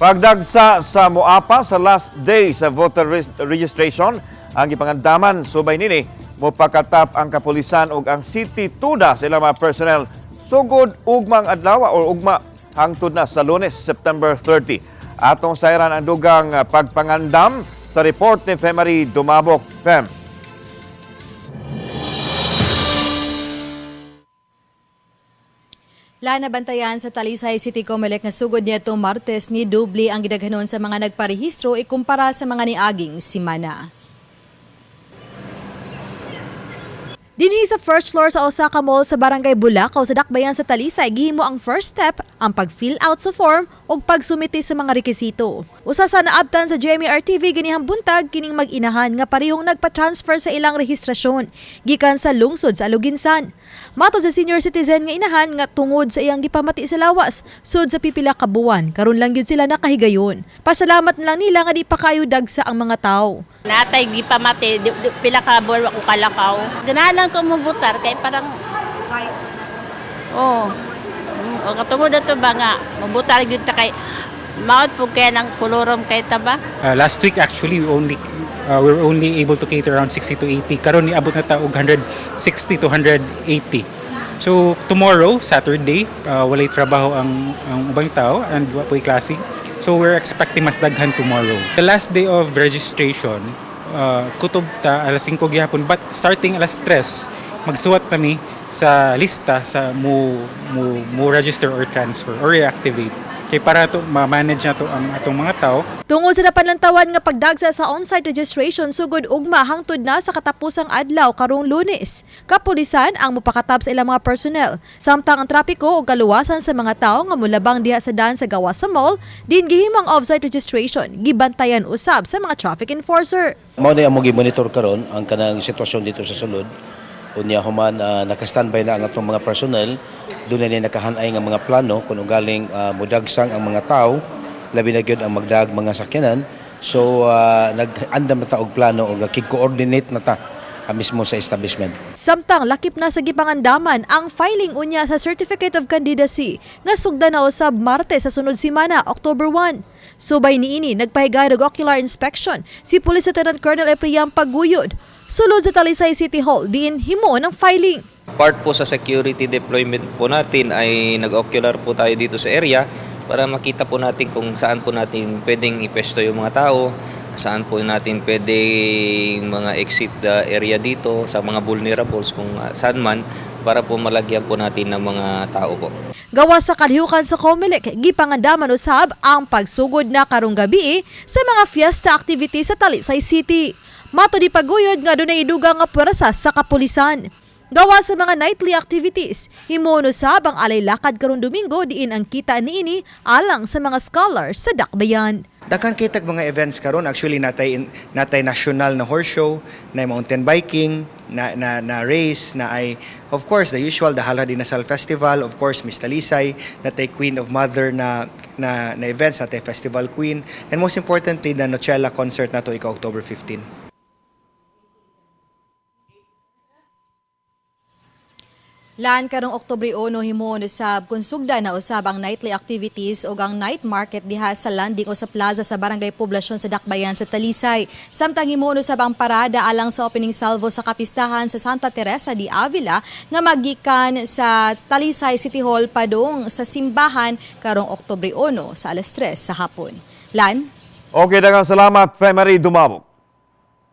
Pagdagsa sa Moapa sa last day sa voter registration, ang ipangandaman subay nini mo pakatap ang kapulisan ug ang city tuda sa ilang mga personnel sugod ugmang adlaw o ugma hangtod na sa Lunes, September 30. Atong sayran ang dugang ah, pagpangandam sa report ni Femari Dumabok. Fem. Lana bantayan sa Talisay City Comelec nga sugod niya Martes ni Dubli ang gidaghanon sa mga nagparehistro ikumpara sa mga niaging simana. Dinhi sa first floor sa Osaka Mall sa Barangay Bulacau sa Dakbayan sa Talisay gihimo ang first step ang pag-fill out sa form ug pagsumiti sa mga rekisito. Usa sa naabtan sa JMRTV ganihang buntag kining mag-inahan nga parehong nagpa-transfer sa ilang rehistrasyon gikan sa lungsod sa Aluginsan. Mato sa senior citizen nga inahan nga tungod sa iyang gipamati sa lawas sud sa pipila ka buwan karon lang gyud sila nakahigayon. Pasalamat lang nila nga di pa kayo dagsa ang mga tawo. Natay gi pamati, di, di, pila ka buwan ako kalakaw. Ganahan ko mo butar kay parang Oh. Mm, O katungod ato ba nga mabutar gyud ta kay maot po kaya ng kolorom kay taba. Uh, last week actually we only uh, we were only able to cater around 60 to 80 karon ni abot na ta og 160 to 180 so tomorrow Saturday uh, walay trabaho ang ang ubang tao and wa po'y klase so we're expecting mas daghan tomorrow. The last day of registration uh, kutob ta alas 5 gihapon but starting alas 3 magsuwat kami sa lista sa mo mo mo register or transfer or reactivate kay para to ma-manage na to ang atong mga tao Tungod sa napanlantawan nga pagdagsa sa on-site registration sugod ugma hangtod na sa katapusang adlaw karong Lunes. Kapulisan ang mupakatap sa ilang mga personnel. Samtang ang trapiko ug kaluwasan sa mga tawo nga mulabang diha sa daan sa gawa sa mall, din gihimong off-site registration gibantayan usab sa mga traffic enforcer. Mao na ang monitor karon ang kanang sitwasyon dito sa sulod. Unya human uh, naka-standby na ang atong mga personnel. Doon na nakahanay nga mga plano kung galing uh, mudagsang ang mga tao, labi na gyud ang magdag mga sakyanan. So uh, nag-andam na ta og plano og kig-coordinate na ta mismo sa establishment. Samtang lakip na sa gipangandaman ang filing unya sa Certificate of Candidacy nga sugda na usab Martes sa sunod simana, October 1. Subay niini nagpahigay og ocular inspection si Police Lieutenant Colonel Epriam Paguyod. Sulod sa Talisay City Hall, diin himo ng filing. part po sa security deployment po natin ay nag-ocular po tayo dito sa area para makita po natin kung saan po natin pwedeng ipesto yung mga tao, saan po natin pwedeng mga exit area dito sa mga vulnerables kung ah, saan man para po malagyan po natin ng mga tao po. Gawa sa kalihukan sa Comelec, gipangandaman usab ang pagsugod na karong gabi sa mga fiesta activities sa Talisay City. Mato di paguyod nga dunay idugang nga pwersa sa kapulisan. Gawa sa mga nightly activities, himuon usab ang alay lakad karong Domingo diin ang kita niini alang sa mga scholars sa Dakbayan. Daghan kitag mga events karon actually natay natay national na horse show, na mountain biking, na, na, na race, na ay of course the usual the Halha Dinasal Festival, of course Miss Talisay, natay Queen of Mother na na, na events, natay Festival Queen, and most importantly the Nochella concert nato ika October 15. Lan karong Oktubre 1 himuon usab kun sugda na usab ang nightly activities o ang night market diha sa landing o sa plaza sa Barangay Poblasyon sa Dakbayan sa Talisay. Samtang himuon usab ang parada alang sa opening salvo sa kapistahan sa Santa Teresa di Avila nga magikan sa Talisay City Hall padung sa simbahan karong Oktubre 1 sa alas 3 sa hapon. Lan, Okay, dagang salamat, Femari Dumabok.